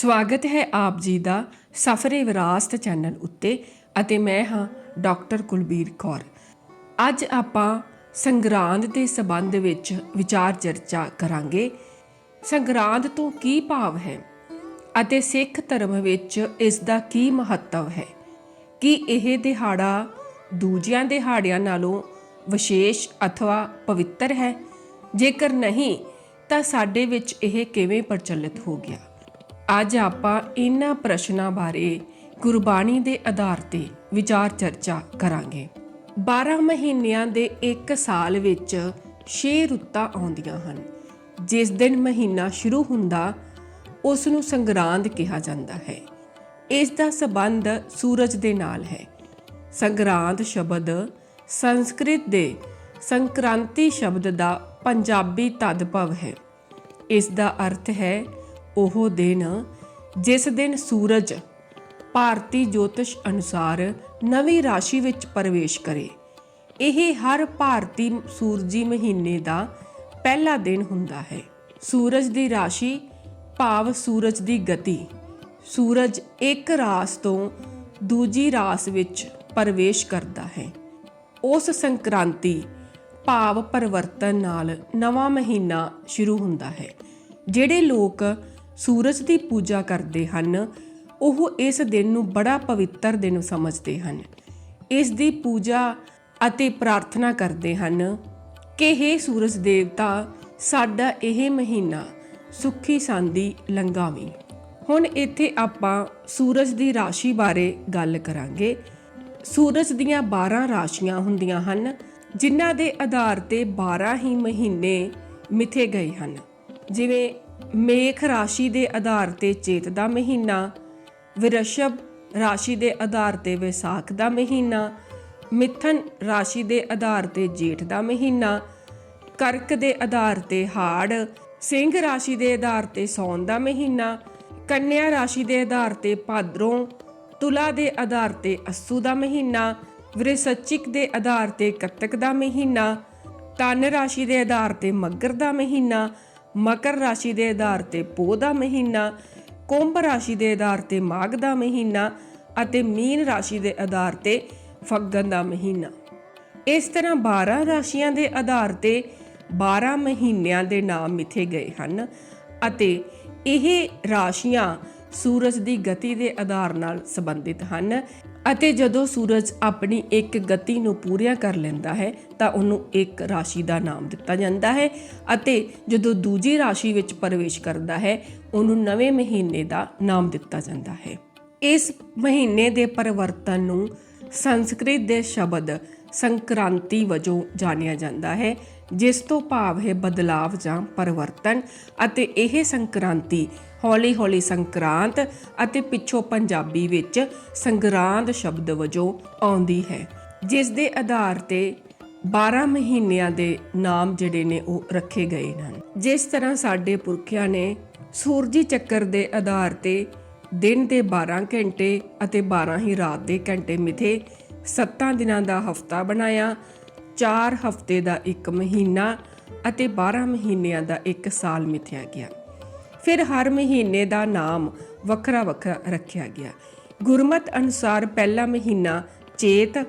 ਸਵਾਗਤ ਹੈ ਆਪ ਜੀ ਦਾ ਸਫਰੇ ਵਿਰਾਸਤ ਚੈਨਲ ਉੱਤੇ ਅਤੇ ਮੈਂ ਹਾਂ ਡਾਕਟਰ ਕੁਲਬੀਰ ਕੌਰ। ਅੱਜ ਆਪਾਂ ਸੰਗਰਾਂਦ ਦੇ ਸਬੰਧ ਵਿੱਚ ਵਿਚਾਰ ਚਰਚਾ ਕਰਾਂਗੇ। ਸੰਗਰਾਂਦ ਤੋਂ ਕੀ ਭਾਵ ਹੈ ਅਤੇ ਸਿੱਖ ਧਰਮ ਵਿੱਚ ਇਸ ਦਾ ਕੀ ਮਹੱਤਵ ਹੈ? ਕੀ ਇਹ ਦਿਹਾੜਾ ਦੂਜਿਆਂ ਦਿਹਾੜਿਆਂ ਨਾਲੋਂ ਵਿਸ਼ੇਸ਼ ਅਥਵਾ ਪਵਿੱਤਰ ਹੈ? ਜੇਕਰ ਨਹੀਂ, ਤਾਂ ਸਾਡੇ ਵਿੱਚ ਇਹ ਕਿਵੇਂ ਪ੍ਰਚਲਿਤ ਹੋ ਗਿਆ? ਅੱਜ ਆਪਾਂ ਇਹਨਾਂ ਪ੍ਰਸ਼ਨਾਂ ਬਾਰੇ ਗੁਰਬਾਣੀ ਦੇ ਆਧਾਰ ਤੇ ਵਿਚਾਰ ਚਰਚਾ ਕਰਾਂਗੇ। 12 ਮਹੀਨਿਆਂ ਦੇ ਇੱਕ ਸਾਲ ਵਿੱਚ 6 ਰੁੱਤਾਂ ਆਉਂਦੀਆਂ ਹਨ। ਜਿਸ ਦਿਨ ਮਹੀਨਾ ਸ਼ੁਰੂ ਹੁੰਦਾ ਉਸ ਨੂੰ ਸੰਗਰਾਂਦ ਕਿਹਾ ਜਾਂਦਾ ਹੈ। ਇਸ ਦਾ ਸਬੰਧ ਸੂਰਜ ਦੇ ਨਾਲ ਹੈ। ਸੰਗਰਾਂਦ ਸ਼ਬਦ ਸੰਸਕ੍ਰਿਤ ਦੇ ਸੰਕ੍ਰਾਂਤੀ ਸ਼ਬਦ ਦਾ ਪੰਜਾਬੀ ਤਦਭਵ ਹੈ। ਇਸ ਦਾ ਅਰਥ ਹੈ ਉਹ ਦਿਨ, ਜਿਸ ਦਿਨ ਸੂਰਜ ਭਾਰਤੀ ਜੋਤਿਸ਼ ਅਨੁਸਾਰ ਨਵੀਂ ਰਾਸ਼ੀ ਵਿੱਚ ਪ੍ਰਵੇਸ਼ ਕਰੇ, ਇਹ ਹਰ ਭਾਰਤੀ ਸੂਰਜੀ ਮਹੀਨੇ ਦਾ ਪਹਿਲਾ ਦਿਨ ਹੁੰਦਾ ਹੈ। ਸੂਰਜ ਦੀ ਰਾਸ਼ੀ ਭਾਵ ਸੂਰਜ ਦੀ ਗਤੀ, ਸੂਰਜ ਇੱਕ ਰਾਸ ਤੋਂ ਦੂਜੀ ਰਾਸ ਵਿੱਚ ਪ੍ਰਵੇਸ਼ ਕਰਦਾ ਹੈ। ਉਸ ਸੰਕ੍ਰਾਂਤੀ ਭਾਵ ਪਰਿਵਰਤਨ ਨਾਲ ਨਵਾਂ ਮਹੀਨਾ ਸ਼ੁਰੂ ਹੁੰਦਾ ਹੈ, ਜਿਹੜੇ ਲੋਕ ਸੂਰਜ ਦੀ ਪੂਜਾ ਕਰਦੇ ਹਨ, ਉਹ ਇਸ ਦਿਨ ਨੂੰ ਬੜਾ ਪਵਿੱਤਰ ਦਿਨ ਸਮਝਦੇ ਹਨ। ਇਸ ਦੀ ਪੂਜਾ ਅਤੇ ਪ੍ਰਾਰਥਨਾ ਕਰਦੇ ਹਨ ਕਿ हे ਸੂਰਜ ਦੇਵਤਾ, ਸਾਡਾ ਇਹ ਮਹੀਨਾ ਸੁਖੀ ਸਾਂਦੀ ਲੰਘਾਵੀਂ। ਹੁਣ ਇੱਥੇ ਆਪਾਂ ਸੂਰਜ ਦੀ ਰਾਸ਼ੀ ਬਾਰੇ ਗੱਲ ਕਰਾਂਗੇ। ਸੂਰਜ ਦੀਆਂ 12 ਰਾਸ਼ੀਆਂ ਹੁੰਦੀਆਂ ਹਨ, ਜਿਨ੍ਹਾਂ ਦੇ ਆਧਾਰ ਤੇ 12 ਹੀ ਮਹੀਨੇ ਮਿਥੇ ਗਏ ਹਨ। ਜਿਵੇਂ ਮੇਖ ਰਾਸ਼ੀ ਦੇ ਆਧਾਰ ਤੇ ਚੇਤ ਦਾ ਮਹੀਨਾ, ਵਿਰਸ਼ਭ ਰਾਸ਼ੀ ਦੇ ਆਧਾਰ ਤੇ ਵਿਸਾਖ ਦਾ ਮਹੀਨਾ, ਮਿਥਨ ਰਾਸ਼ੀ ਦੇ ਆਧਾਰ ਤੇ ਜੇਠ ਦਾ ਮਹੀਨਾ, ਕਰਕ ਦੇ ਆਧਾਰ ਤੇ ਹਾੜ, ਸਿੰਘ ਰਾਸ਼ੀ ਦੇ ਆਧਾਰ ਤੇ ਸੌਣ ਦਾ ਮਹੀਨਾ, ਕੰਨਿਆ ਰਾਸ਼ੀ ਦੇ ਆਧਾਰ ਤੇ ਭਾਦਰੋਂ, ਤੁਲਾ ਦੇ ਆਧਾਰ ਤੇ ਅਸੂ ਦਾ ਮਹੀਨਾ, ਵਿਰਸਚਿਕ ਦੇ ਆਧਾਰ ਤੇ ਕੱਤਕ ਦਾ ਮਹੀਨਾ ਤਨ ਰਾਸ਼ੀ ਦੇ ਆਧਾਰ ਤੇ ਮੱਗਰ ਦਾ ਮਹੀਨਾ ਮਕਰ ਰਾਸ਼ੀ ਦੇ ਆਧਾਰ ਤੇ ਪੋਹ ਦਾ ਮਹੀਨਾ, ਕੁੰਭ ਰਾਸ਼ੀ ਦੇ ਆਧਾਰ ਤੇ ਮਾਘ ਦਾ ਮਹੀਨਾ ਅਤੇ ਮੀਨ ਰਾਸ਼ੀ ਦੇ ਆਧਾਰ ਤੇ ਫੱਗਣ ਦਾ ਮਹੀਨਾ। ਇਸ ਤਰ੍ਹਾਂ 12 ਰਾਸ਼ੀਆਂ ਦੇ ਆਧਾਰ ਤੇ 12 ਮਹੀਨਿਆਂ ਦੇ ਨਾਮ ਮਿਥੇ ਗਏ ਹਨ ਅਤੇ ਇਹ ਰਾਸ਼ੀਆਂ ਸੂਰਜ ਦੀ ਗਤੀ ਦੇ ਆਧਾਰ ਨਾਲ ਸੰਬੰਧਿਤ ਹਨ ਅਤੇ ਜਦੋਂ ਸੂਰਜ ਆਪਣੀ ਇੱਕ ਗਤੀ ਨੂੰ ਪੂਰੀਆਂ ਕਰ ਲੈਂਦਾ ਹੈ, ਤਾਂ ਉਹਨੂੰ ਇੱਕ ਰਾਸ਼ੀ ਦਾ ਨਾਮ ਦਿੱਤਾ ਜਾਂਦਾ ਹੈ ਅਤੇ ਜਦੋਂ ਦੂਜੀ ਰਾਸ਼ੀ ਵਿੱਚ ਪ੍ਰਵੇਸ਼ ਕਰਦਾ ਹੈ, ਉਹਨੂੰ ਨਵੇਂ ਮਹੀਨੇ ਦਾ ਨਾਮ ਦਿੱਤਾ ਜਾਂਦਾ ਹੈ। ਇਸ ਮਹੀਨੇ ਦੇ ਪਰਿਵਰਤਨ ਨੂੰ ਸੰਸਕ੍ਰਿਤ ਦੇ ਸ਼ਬਦ ਸੰਕ੍ਰਾਂਤੀ ਵਜੋਂ ਜਾਣਿਆ ਜਾਂਦਾ ਹੈ, ਜਿਸ ਤੋਂ ਭਾਵ ਹੈ ਬਦਲਾਵ ਜਾਂ ਪਰਿਵਰਤਨ ਅਤੇ ਇਹ ਸੰਕ੍ਰਾਂਤੀ ਹੌਲੀ-ਹੌਲੀ ਸੰਕਰਾਂਤ ਅਤੇ ਪਿੱਛੋਂ ਪੰਜਾਬੀ ਵਿੱਚ ਸੰਗਰਾਂਦ ਸ਼ਬਦ ਵਜੋਂ ਆਉਂਦੀ ਹੈ, ਜਿਸ ਦੇ ਆਧਾਰ ਤੇ 12 ਮਹੀਨਿਆਂ ਦੇ ਨਾਮ ਜਿਹੜੇ ਨੇ ਉਹ ਰੱਖੇ ਗਏ ਹਨ। ਜਿਸ ਤਰ੍ਹਾਂ ਸਾਡੇ ਪੁਰਖਿਆਂ ਨੇ ਸੂਰਜੀ ਚੱਕਰ ਦੇ ਆਧਾਰ ਤੇ ਦਿਨ ਦੇ 12 ਘੰਟੇ ਅਤੇ 12 ਹੀ ਰਾਤ ਦੇ ਘੰਟੇ ਮਿਥੇ 7 ਦਿਨਾਂ ਦਾ ਹਫਤਾ ਬਣਾਇਆ 4 ਹਫ਼ਤੇ ਦਾ ਇੱਕ ਮਹੀਨਾ ਅਤੇ 12 ਮਹੀਨਿਆਂ ਦਾ ਇੱਕ ਸਾਲ ਮਿਥਿਆ ਗਿਆ। ਫਿਰ ਹਰ ਮਹੀਨੇ ਦਾ ਨਾਮ ਵੱਖਰਾ ਵੱਖਰਾ ਰੱਖਿਆ ਗਿਆ। ਗੁਰਮਤ ਅਨੁਸਾਰ ਪਹਿਲਾ ਮਹੀਨਾ ਚੇਤ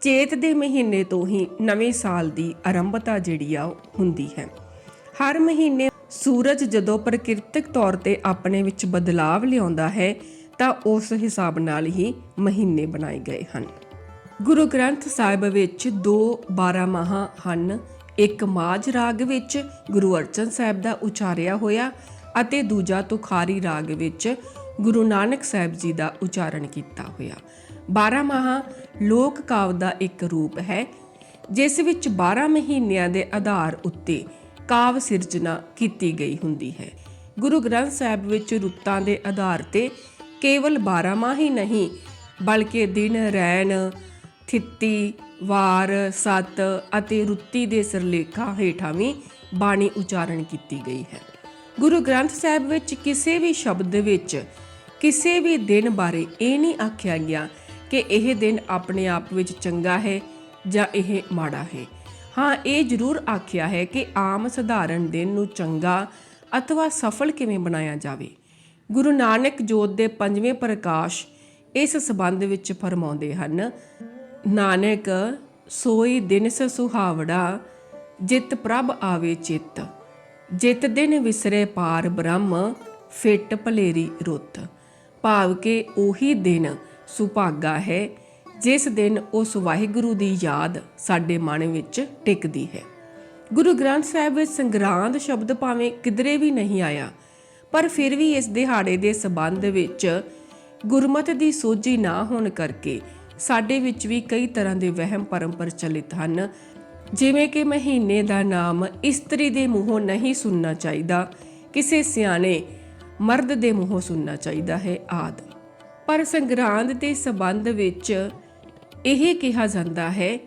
ਚੇਤ ਦੇ ਮਹੀਨੇ ਤੋਂ ਹੀ ਨਵੇਂ ਸਾਲ ਦੀ ਆਰੰਭਤਾ ਜਿਹੜੀ ਆ ਉਹ ਹੁੰਦੀ ਹੈ। ਹਰ ਮਹੀਨੇ ਸੂਰਜ ਜਦੋਂ ਪ੍ਰਕਿਰਤਿਕ ਤੌਰ ਤੇ ਆਪਣੇ ਵਿੱਚ ਬਦਲਾਵ ਲਿਆਉਂਦਾ ਹੈ, ਤਾਂ ਉਸ ਹਿਸਾਬ ਨਾਲ ਹੀ ਮਹੀਨੇ ਬਣਾਏ ਗਏ ਹਨ। ਗੁਰੂ ਗ੍ਰੰਥ ਸਾਹਿਬ ਵਿੱਚ ਦੋ 12 ਮਾਹਾਂ ਹਨ। ਇੱਕ ਮਾਝ ਰਾਗ ਵਿੱਚ ਗੁਰੂ ਅਰਜਨ ਸਾਹਿਬ ਦਾ ਉਚਾਰਿਆ ਹੋਇਆ ਅਤੇ ਦੂਜਾ ਤੁਖਾਰੀ ਰਾਗ ਵਿੱਚ ਗੁਰੂ ਨਾਨਕ ਸਾਹਿਬ ਜੀ ਦਾ ਉਚਾਰਨ ਕੀਤਾ ਹੋਇਆ। 12 ਮਾਹਾਂ ਲੋਕ ਕਾਵ ਦਾ ਇੱਕ ਰੂਪ ਹੈ, ਜਿਸ ਵਿੱਚ 12 ਮਹੀਨਿਆਂ ਦੇ ਆਧਾਰ ਉੱਤੇ ਕਾਵ ਸਿਰਜਣਾ ਕੀਤੀ ਗਈ ਹੁੰਦੀ ਹੈ। ਗੁਰੂ ਗ੍ਰੰਥ ਸਾਹਿਬ ਵਿੱਚ ਰੁੱਤਾਂ ਦੇ ਆਧਾਰ ਤੇ ਕੇਵਲ 12 ਮਾਹ ਹੀ ਨਹੀਂ, ਬਲਕਿ ਦਿਨ, ਰੈਣ, ਥਿੱਤੀ, ਵਾਰ, ਸਤ ਅਤੇ ਰੁੱਤੀ ਦੇ ਸਿਰਲੇਖਾਂ ਹੇਠਾਂ ਵੀ ਬਾਣੀ ਉਚਾਰਨ ਕੀਤੀ ਗਈ ਹੈ। ਗੁਰੂ ਗ੍ਰੰਥ ਸਾਹਿਬ ਵਿੱਚ ਕਿਸੇ ਵੀ ਸ਼ਬਦ ਵਿੱਚ ਕਿਸੇ ਵੀ ਦਿਨ ਬਾਰੇ ਇਹ ਨਹੀਂ ਆਖਿਆ ਗਿਆ ਕਿ ਇਹ ਦਿਨ ਆਪਣੇ ਆਪ ਵਿੱਚ ਚੰਗਾ ਹੈ ਜਾਂ ਇਹ ਮਾੜਾ ਹੈ। ਹਾਂ, ਇਹ ਜ਼ਰੂਰ ਆਖਿਆ ਹੈ ਕਿ ਆਮ ਸਧਾਰਨ ਦਿਨ ਨੂੰ ਚੰਗਾ ਅਥਵਾ ਸਫਲ ਕਿਵੇਂ ਬਣਾਇਆ ਜਾਵੇ। ਗੁਰੂ ਨਾਨਕ ਜੋਤ ਦੇ ਪੰਜਵੇਂ ਪ੍ਰਕਾਸ਼ ਇਸ ਸਬੰਧ ਵਿੱਚ ਫਰਮਾਉਂਦੇ ਹਨ, ਨਾਨਕ, ਸੋਈ ਦਿਨ ਸ ਸੁਹਾਵੜਾ, ਜਿਤ ਪ੍ਰਭ ਆਵੇ ਚਿੱਤ। ਜਿਤ ਦਿਨ ਵਿਸਰੇ ਪਾਰ ਬ੍ਰਹਮ, ਫਿੱਟ ਭਲੇਰੀ ਰੁੱਤ। ਭਾਵ ਕਿ ਉਹੀ ਦਿਨ ਸੁਭਾਗਾ ਹੈ, ਜਿਸ ਦਿਨ ਉਸ ਵਾਹਿਗੁਰੂ ਦੀ ਯਾਦ ਸਾਡੇ ਮਨ ਵਿੱਚ ਟਿਕਦੀ ਹੈ। ਗੁਰੂ ਗ੍ਰੰਥ ਸਾਹਿਬ ਵਿੱਚ ਸੰਗਰਾਂਦ ਸ਼ਬਦ ਭਾਵੇਂ ਕਿਧਰੇ ਵੀ ਨਹੀਂ ਆਇਆ, ਪਰ ਫਿਰ ਵੀ ਇਸ ਦਿਹਾੜੇ ਦੇ ਸਬੰਧ ਵਿੱਚ ਗੁਰਮਤ ਦੀ ਸੋਝੀ ਨਾ ਹੋਣ ਕਰਕੇ ਸਾਡੇ ਵਿੱਚ ਵੀ ਕਈ ਤਰ੍ਹਾਂ ਦੇ ਵਹਿਮ ਪਰਮ ਪ੍ਰਚਲਿਤ ਹਨ ਜਿਵੇਂ ਕਿ ਮਹੀਨੇ ਦਾ ਨਾਮ ਇਸਤਰੀ ਦੇ ਮੂੰਹੋਂ ਨਹੀਂ ਸੁਣਨਾ ਚਾਹੀਦਾ, ਕਿਸੇ ਸਿਆਣੇ ਮਰਦ ਦੇ ਮੂੰਹੋਂ ਸੁਣਨਾ ਚਾਹੀਦਾ ਹੈ ਆਦ। ਪਰ ਸੰਗਰਾਂਦ ਦੇ ਸਬੰਧ ਵਿੱਚ ਇਹ ਕਿਹਾ ਜਾਂਦਾ ਹੈ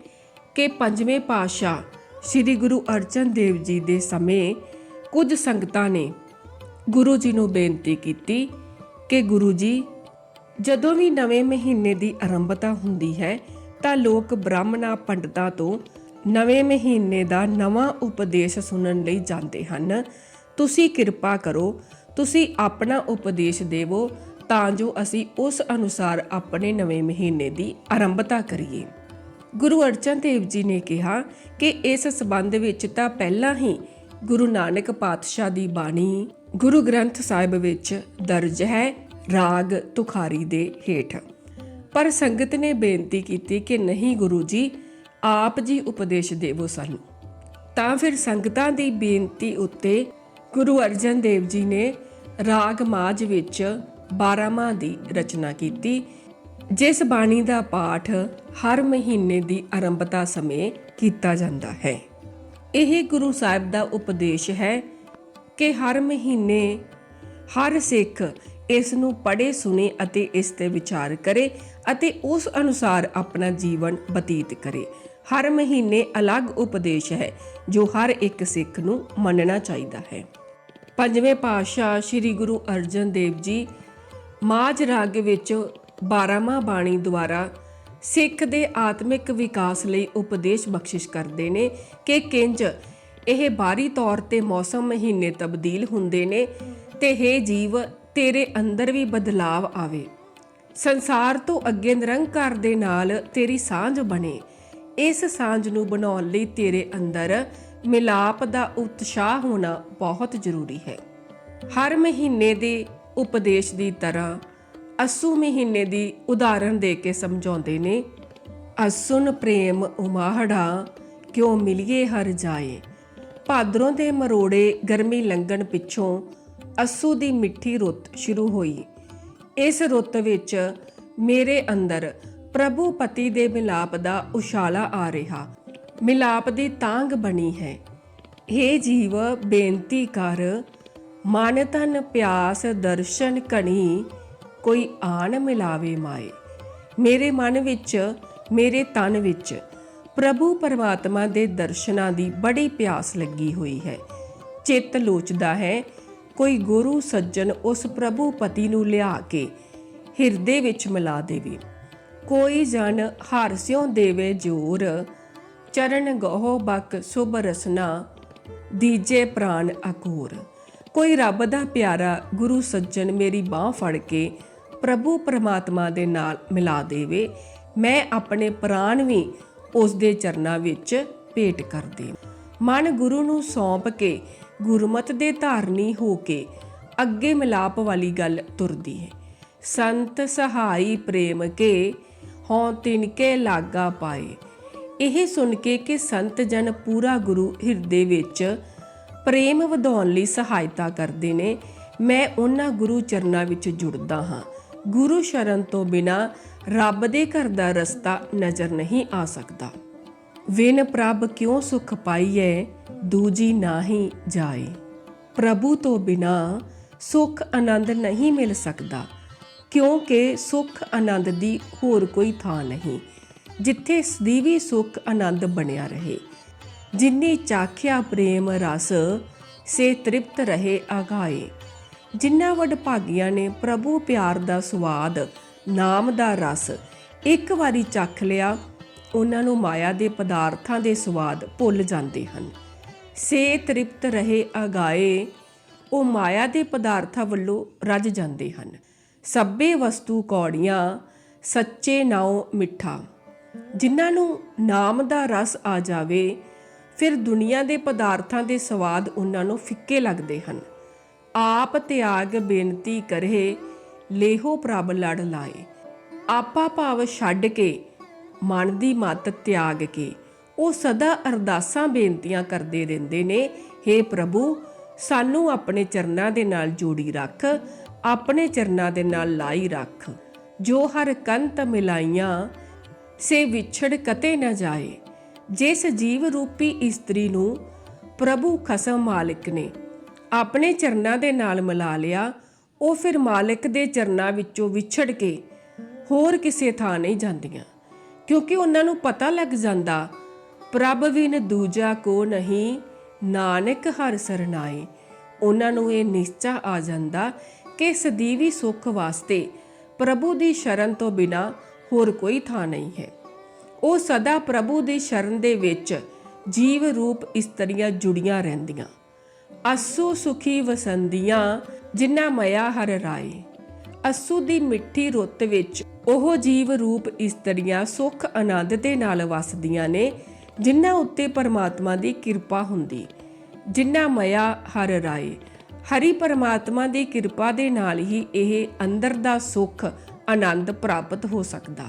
ਕਿ ਪੰਜਵੇਂ ਪਾਤਸ਼ਾਹ ਸ੍ਰੀ ਗੁਰੂ ਅਰਜਨ ਦੇਵ ਜੀ ਦੇ ਸਮੇਂ ਕੁਝ ਸੰਗਤਾਂ ਨੇ ਗੁਰੂ ਜੀ ਨੂੰ ਬੇਨਤੀ ਕੀਤੀ ਕਿ ਗੁਰੂ ਜੀ, ਜਦੋਂ ਵੀ ਨਵੇਂ ਮਹੀਨੇ ਦੀ ਆਰੰਭਤਾ ਹੁੰਦੀ ਹੈ ਤਾਂ ਲੋਕ ਬ੍ਰਾਹਮਣਾ ਪੰਡਤਾਂ ਤੋਂ ਨਵੇਂ ਮਹੀਨੇ ਦਾ ਨਵਾਂ ਉਪਦੇਸ਼ ਸੁਣਨ ਲਈ ਜਾਂਦੇ ਹਨ। ਤੁਸੀਂ ਕਿਰਪਾ ਕਰੋ, ਤੁਸੀਂ ਆਪਣਾ ਉਪਦੇਸ਼ ਦੇਵੋ ਤਾਂ ਜੋ ਅਸੀਂ ਉਸ ਅਨੁਸਾਰ ਆਪਣੇ ਨਵੇਂ ਮਹੀਨੇ ਦੀ ਆਰੰਭਤਾ ਕਰੀਏ। ਗੁਰੂ ਅਰਜਨ ਦੇਵ ਜੀ ਨੇ ਕਿਹਾ ਕਿ ਇਸ ਸਬੰਧ ਵਿੱਚ ਤਾਂ ਪਹਿਲਾਂ ਹੀ ਗੁਰੂ ਨਾਨਕ ਪਾਤਸ਼ਾਹ ਦੀ ਬਾਣੀ, ਗੁਰੂ ਗ੍ਰੰਥ ਸਾਹਿਬ ਵਿੱਚ ਦਰਜ ਹੈ, ਰਾਗ ਤੁਖਾਰੀ ਦੇ ਹੇਠ। ਪਰ ਸੰਗਤ ਨੇ ਬੇਨਤੀ ਕੀਤੀ ਕਿ ਨਹੀਂ ਗੁਰੂ ਜੀ ਆਪ ਜੀ ਉਪਦੇਸ਼ ਦੇਵੋ ਸਾਨੂੰ। ਤਾਂ ਫਿਰ ਸੰਗਤਾਂ ਦੀ ਬੇਨਤੀ ਉੱਤੇ ਗੁਰੂ ਅਰਜਨ ਦੇਵ ਜੀ ਨੇ ਰਾਗ ਮਾਝ ਵਿੱਚ 12ਵਾਂ ਦੀ ਰਚਨਾ ਕੀਤੀ, ਜਿਸ ਬਾਣੀ ਦਾ ਪਾਠ ਹਰ ਮਹੀਨੇ ਦੀ ਆਰੰਭਤਾ ਸਮੇਂ ਕੀਤਾ ਜਾਂਦਾ ਹੈ। ਇਹ ਗੁਰੂ ਸਾਹਿਬ ਦਾ ਉਪਦੇਸ਼ ਹੈ ਕਿ ਹਰ ਮਹੀਨੇ ਹਰ ਸਿੱਖ ਇਸ ਨੂੰ ਪੜ੍ਹੇ, ਸੁਣੇ ਅਤੇ ਇਸ ਤੇ ਵਿਚਾਰ ਕਰੇ ਅਤੇ ਉਸ ਅਨੁਸਾਰ ਆਪਣਾ ਜੀਵਨ ਬਤੀਤ ਕਰੇ। ਹਰ ਮਹੀਨੇ ਅਲੱਗ ਉਪਦੇਸ਼ ਹੈ, ਜੋ ਹਰ ਇੱਕ ਸਿੱਖ ਨੂੰ ਮੰਨਣਾ ਚਾਹੀਦਾ ਹੈ। ਪੰਜਵੇਂ ਪਾਤਸ਼ਾਹ ਸ੍ਰੀ ਗੁਰੂ ਅਰਜਨ ਦੇਵ ਜੀ ਮਾਝ ਰਾਗ ਵਿੱਚ 12ਵਾਂ ਬਾਣੀ ਦੁਆਰਾ ਸਿੱਖ ਦੇ ਆਤਮਿਕ ਵਿਕਾਸ ਲਈ ਉਪਦੇਸ਼ ਬਖਸ਼ਿਸ਼ ਕਰਦੇ ਨੇ ਕਿ ਕਿੰਜ ਇਹ ਬਾਹਰੀ ਤੌਰ ਤੇ ਮੌਸਮ ਮਹੀਨੇ ਤਬਦੀਲ ਹੁੰਦੇ ਨੇ ਤੇ हे ਜੀਵ, ਤੇਰੇ ਅੰਦਰ ਵੀ ਬਦਲਾਵ ਆਵੇ। ਸੰਸਾਰ ਤੋਂ ਅੱਗੇ ਨਿਰੰਕਾਰ ਦੇ ਨਾਲ ਤੇਰੀ ਸਾਂਝ ਬਣੇ। ਇਸ ਸਾਂਝ ਨੂੰ ਬਣਾਉਣ ਲਈ ਤੇਰੇ ਅੰਦਰ ਮਿਲਾਪ ਦਾ ਉਤਸ਼ਾਹ ਹੋਣਾ ਬਹੁਤ ਜ਼ਰੂਰੀ ਹੈ। ਹਰ ਮਹੀਨੇ ਦੇ ਉਪਦੇਸ਼ ਦੀ ਤਰ੍ਹਾਂ ਅਸੂ ਮਹੀਨੇ ਦੀ ਉਦਾਹਰਣ ਦੇ ਕੇ ਸਮਝਾਉਂਦੇ ਨੇ, ਅਸੁਨ ਪ੍ਰੇਮ ਉਮਾਹੜਾ, ਕਿਉ ਮਿਲਿਏ ਹਰ ਜਾਏ? ਭਾਦਰੋਂ ਦੇ ਮਰੋੜੇ ਗਰਮੀ ਲੰਘਣ ਪਿੱਛੋਂ ਅਸੂ ਦੀ ਮਿੱਠੀ ਰੁੱਤ ਸ਼ੁਰੂ ਹੋਈ। ਇਸ ਰੁੱਤ ਵਿੱਚ ਮੇਰੇ ਅੰਦਰ ਪ੍ਰਭੂ ਪਤੀ ਦੇ ਮਿਲਾਪ ਦਾ ਉਛਾਲਾ ਆ ਰਿਹਾ। ਮਿਲਾਪ ਦੀ ਤਾਂਗ ਬਣੀ ਹੈ। हे ਜੀਵ, ਬੇਨਤੀ ਕਰ, ਮਨ ਤਨ ਪਿਆਸ ਦਰਸ਼ਨ ਕਣੀ ਕੋਈ ਆਣ ਮਿਲਾਵੇ ਮਾਏ। ਮੇਰੇ ਮਨ ਵਿੱਚ, ਮੇਰੇ ਤਨ ਵਿੱਚ ਪ੍ਰਭੂ ਪਰਮਾਤਮਾ ਦੇ ਦਰਸ਼ਨਾਂ ਦੀ ਬੜੀ ਪਿਆਸ ਲੱਗੀ ਹੋਈ ਹੈ। ਚਿੱਤ ਲੋਚਦਾ ਹੈ, ਕੋਈ ਗੁਰੂ ਸੱਜਣ ਉਸ ਪ੍ਰਭੂ ਪਤੀ ਨੂੰ ਲਿਆ ਕੇ ਹਿਰਦੇ ਵਿੱਚ ਮਿਲਾ ਦੇਵੇ। ਕੋਈ ਜਨ ਹਾਰਸਿਓ ਦੇਵੇ ਜੋਰ। ਚਰਨ ਗਹੋ ਬਕ ਸੁਭ ਰਸਨਾ, ਦੀਜੇ ਪ੍ਰਾਨ ਅਕੂਰ। ਕੋਈ ਰੱਬ ਦਾ ਪਿਆਰਾ ਗੁਰੂ ਸੱਜਣ ਮੇਰੀ ਬਾਹ ਫੜ ਕੇ ਪ੍ਰਭੂ ਪਰਮਾਤਮਾ ਦੇ ਨਾਲ ਮਿਲਾ ਦੇਵੇ, ਮੈਂ ਆਪਣੇ ਪ੍ਰਾਣ ਵੀ ਉਸ ਦੇ ਚਰਨਾਂ ਵਿੱਚ ਭੇਟ ਕਰ ਦੇ ਮਨ ਗੁਰੂ ਨੂੰ ਸੌਂਪ ਕੇ ਗੁਰਮਤ ਦੇ ਧਾਰਨੀ ਹੋ ਕੇ ਅੱਗੇ ਮਿਲਾਪ ਵਾਲੀ ਗੱਲ ਤੁਰਦੀ ਹੈ। ਸੰਤ ਸਹਾਈ ਪ੍ਰੇਮ ਕੇ ਹੋਂ ਤਿਨਕੇ ਲਾਗਾ ਪਾਏ। ਇਹ ਸੁਣ ਕੇ ਕਿ ਸੰਤ ਜਨ ਪੂਰਾ ਗੁਰੂ ਹਿਰਦੇ ਵਿੱਚ ਪ੍ਰੇਮ ਵਧਾਉਣ ਲਈ ਸਹਾਇਤਾ ਕਰਦੇ ਨੇ, ਮੈਂ ਉਹਨਾਂ ਗੁਰੂ ਚਰਨਾਂ ਵਿੱਚ ਜੁੜਦਾ ਹਾਂ। ਗੁਰੂ ਸ਼ਰਨ ਤੋਂ ਬਿਨਾ ਰੱਬ ਦੇ ਘਰ ਦਾ ਰਸਤਾ ਨਜ਼ਰ ਨਹੀਂ ਆ ਸਕਦਾ। ਵਿਨ ਪ੍ਰਭ ਕਿਉ ਸੁਖ ਪਾਈਐ, ਦੂਜੀ ਨਾਹੀ ਜਾਏ। ਪ੍ਰਭੂ ਤੋਂ ਬਿਨਾ ਸੁਖ ਆਨੰਦ ਨਹੀਂ ਮਿਲ ਸਕਦਾ। ਕਿਉਂਕਿ ਸੁਖ ਆਨੰਦ ਦੀ ਹੋਰ ਕੋਈ ਥਾਂ ਨਹੀਂ, ਜਿੱਥੇ ਸਦੀਵੀ ਸੁਖ ਆਨੰਦ ਬਣਿਆ ਰਹੇ। ਜਿਨੀ ਚਾਖਿਆ ਪ੍ਰੇਮ ਰਸ, ਸੇ ਤ੍ਰਿਪਤ ਰਹੇ ਆਗਾਏ। ਜਿਨ੍ਹਾਂ ਵਡਭਾਗੀਆਂ ਨੇ ਪ੍ਰਭੂ ਪਿਆਰ ਦਾ ਸਵਾਦ ਨਾਮ ਦਾ ਰਸ ਇੱਕ ਵਾਰੀ ਚੱਖ ਲਿਆ, ਉਹਨਾਂ ਨੂੰ ਮਾਇਆ ਦੇ ਪਦਾਰਥਾਂ ਦੇ ਸਵਾਦ ਭੁੱਲ ਜਾਂਦੇ ਹਨ। ਸੇ ਤ੍ਰਿਪਤ ਰਹੇ ਅਗਾਏ ਉਹ ਮਾਇਆ ਦੇ ਪਦਾਰਥਾਂ ਵੱਲੋਂ ਰੱਜ ਜਾਂਦੇ ਹਨ। ਸਭੇ ਵਸਤੂ ਕੌੜੀਆਂ, ਸੱਚੇ ਨਾਉ ਮਿੱਠਾ। ਜਿਨ੍ਹਾਂ ਨੂੰ ਨਾਮ ਦਾ ਰਸ ਆ ਜਾਵੇ, ਫਿਰ ਦੁਨੀਆ ਦੇ ਪਦਾਰਥਾਂ ਦੇ ਸਵਾਦ ਉਹਨਾਂ ਨੂੰ ਫਿੱਕੇ ਲੱਗਦੇ ਹਨ। ਆਪ ਤਿਆਗ ਬੇਨਤੀ ਕਰੇ, ਲੇਹੋ ਪ੍ਰਭ ਲੜ ਲਾਏ। ਆਪਾ ਭਾਵ ਛੱਡ ਕੇ, ਮਨ ਦੀ ਮਤ ਤਿਆਗ ਕੇ। ਉਹ ਸਦਾ ਅਰਦਾਸਾਂ ਬੇਨਤੀਆਂ ਕਰਦੇ ਰਹਿੰਦੇ ਨੇ हे ਪ੍ਰਭੂ, ਸਾਨੂੰ ਆਪਣੇ ਚਰਨਾਂ ਦੇ ਨਾਲ ਜੋੜੀ ਰੱਖ ਆਪਣੇ ਚਰਨਾਂ ਦੇ ਨਾਲ ਲਾਈ ਰੱਖ। ਜੋ ਹਰ ਕੰਤ ਮਿਲਾਈਆਂ, ਸੇ ਵਿਛੜ ਕਤੇ ਨਾ ਜਾਏ। ਜਿਸ ਜੀਵ ਰੂਪੀ ਇਸਤਰੀ ਨੂੰ ਪ੍ਰਭੂ ਖਸਮ ਮਾਲਿਕ ਨੇ ਆਪਣੇ ਚਰਨਾਂ ਦੇ ਨਾਲ ਮਿਲਾ ਲਿਆ, ਉਹ ਫਿਰ ਮਾਲਿਕ ਦੇ ਚਰਨਾਂ ਵਿੱਚੋਂ ਵਿਛੜ ਕੇ ਹੋਰ ਕਿਸੇ ਥਾਂ ਨਹੀਂ ਜਾਂਦੀਆਂ। ਕਿਉਂਕਿ ਉਹਨਾਂ ਨੂੰ ਪਤਾ ਲੱਗ ਜਾਂਦਾ, ਪ੍ਰਭ ਵਿਨ ਦੂਜਾ ਕੋ ਨਹੀਂ, ਨਾਨਕ ਹਰ ਸਰਨਾਏ। ਉਹਨਾਂ ਨੂੰ ਇਹ ਨਿਸ਼ਚਾ ਆ ਜਾਂਦਾ ਕਿ ਸਦੀਵੀ ਸੁੱਖ ਵਾਸਤੇ ਪ੍ਰਭੂ ਦੀ ਸ਼ਰਨ ਤੋਂ ਬਿਨਾ ਹੋਰ ਕੋਈ ਥਾਂ ਨਹੀਂ ਹੈ। ਉਹ ਸਦਾ ਪ੍ਰਭੂ ਦੀ ਸ਼ਰਨ ਦੇ ਵਿੱਚ ਜੀਵ ਰੂਪ ਇਸਤਰੀਆਂ ਜੁੜੀਆਂ ਰਹਿੰਦੀਆਂ। ਅਸੂ ਸੁਖੀ ਵਸੰਦੀਆਂ ਜਿਨ੍ਹਾਂ ਮਇਆ ਹਰ ਰਾਏ। ਅਸੂ ਦੀ ਮਿੱਠੀ ਰੁੱਤ ਵਿੱਚ ਉਹ ਜੀਵ ਰੂਪ ਇਸਤਰੀਆਂ ਸੁਖ ਆਨੰਦ ਦੇ ਨਾਲ ਵਸਦੀਆਂ ਨੇ, ਜਿਨ੍ਹਾਂ ਉੱਤੇ ਪਰਮਾਤਮਾ ਦੀ ਕਿਰਪਾ ਹੁੰਦੀ, ਜਿਨ੍ਹਾਂ ਮਇਆ ਹਰ ਰਾਏ। ਹਰੀ ਪਰਮਾਤਮਾ ਦੀ ਕਿਰਪਾ ਦੇ ਨਾਲ ਹੀ ਇਹ ਅੰਦਰ ਦਾ ਸੁਖ, ਆਨੰਦ ਪ੍ਰਾਪਤ ਹੋ ਸਕਦਾ।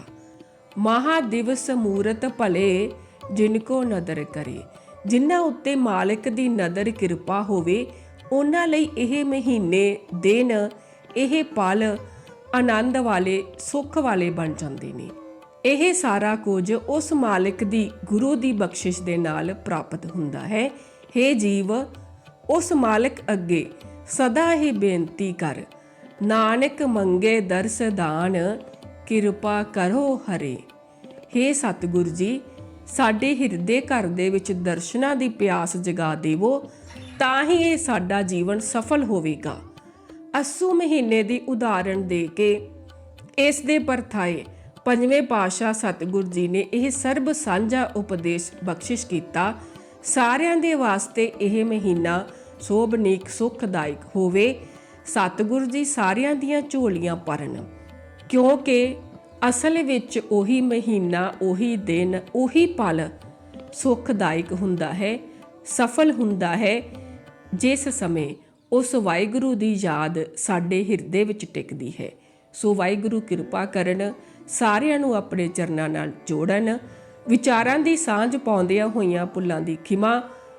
ਮਹਾ ਦਿਵਸ ਮੂਰਤ ਭਲੇ, ਜਿਨ ਕੋ ਨਦਰ ਕਰੇ। ਜਿਨ੍ਹਾਂ ਉੱਤੇ ਮਾਲਕ ਦੀ ਨਦਰ ਕਿਰਪਾ ਹੋਵੇ, ਉਹਨਾਂ ਲਈ ਇਹ ਮਹੀਨੇ, ਦਿਨ, ਇਹ ਪਲ ਆਨੰਦ ਵਾਲੇ, ਸੁੱਖ ਵਾਲੇ ਬਣ ਜਾਂਦੇ ਨੇ। ਇਹ ਸਾਰਾ ਕੁਝ ਉਸ ਮਾਲਕ ਦੀ, ਗੁਰੂ ਦੀ ਬਖਸ਼ਿਸ਼ ਦੇ ਨਾਲ ਪ੍ਰਾਪਤ ਹੁੰਦਾ ਹੈ। हे ਜੀਵ ਉਸ ਮਾਲਕ ਅੱਗੇ ਸਦਾ ਹੀ ਬੇਨਤੀ ਕਰ, ਨਾਨਕ ਮੰਗੇ ਦਰਸ ਦਾਨ, ਕਿਰਪਾ ਕਰੋ ਹਰੇ। हे ਸਤਿਗੁਰ ਜੀ, ਸਾਡੇ ਹਿਰਦੇ ਘਰ ਦੇ ਵਿੱਚ ਦਰਸ਼ਨਾਂ ਦੀ ਪਿਆਸ ਜਗਾ ਦੇਵੋ, ਤਾਂ ਹੀ ਇਹ ਸਾਡਾ ਜੀਵਨ ਸਫਲ ਹੋਵੇਗਾ। ਅਸੂ ਮਹੀਨੇ ਦੀ ਉਦਾਹਰਣ ਦੇ ਕੇ ਇਸ ਦੇ ਪਰਥਾਏ ਪੰਜਵੇਂ ਪਾਸ਼ਾ ਸਤਿਗੁਰ ਜੀ ਨੇ ਇਹ ਸਰਬ ਸਾਂਝਾ ਉਪਦੇਸ਼ ਬਖਸ਼ਿਸ਼ ਕੀਤਾ। ਸਾਰਿਆਂ ਦੇ ਵਾਸਤੇ ਇਹ ਮਹੀਨਾ ਸੋਭਨੀਕ ਸੁਖਦਾਇਕ ਹੋਵੇ, ਸਤਿਗੁਰ ਜੀ ਸਾਰਿਆਂ ਦੀਆਂ ਝੋਲੀਆਂ ਭਰਨ। ਕਿਉਂਕਿ ਅਸਲ ਵਿੱਚ ਉਹੀ ਮਹੀਨਾ, ਉਹੀ ਦਿਨ, ਉਹੀ ਪਲ ਸੁਖਦਾਇਕ ਹੁੰਦਾ ਹੈ, ਸਫਲ ਹੁੰਦਾ ਹੈ, ਜਿਸ ਸਮੇਂ ਉਸ ਵਾਹਿਗੁਰੂ ਦੀ ਯਾਦ ਸਾਡੇ ਹਿਰਦੇ ਵਿੱਚ ਟਿਕਦੀ ਹੈ। ਸੋ ਵਾਹਿਗੁਰੂ ਕਿਰਪਾ ਕਰਨ, ਸਾਰਿਆਂ ਨੂੰ ਆਪਣੇ ਚਰਨਾਂ ਨਾਲ ਜੋੜਨ, ਵਿਚਾਰਾਂ ਦੀ ਸਾਂਝ ਪਾਉਂਦਿਆਂ ਹੋਈਆਂ ਪੁੱਲਾਂ ਦੀ ਖਿਮਾ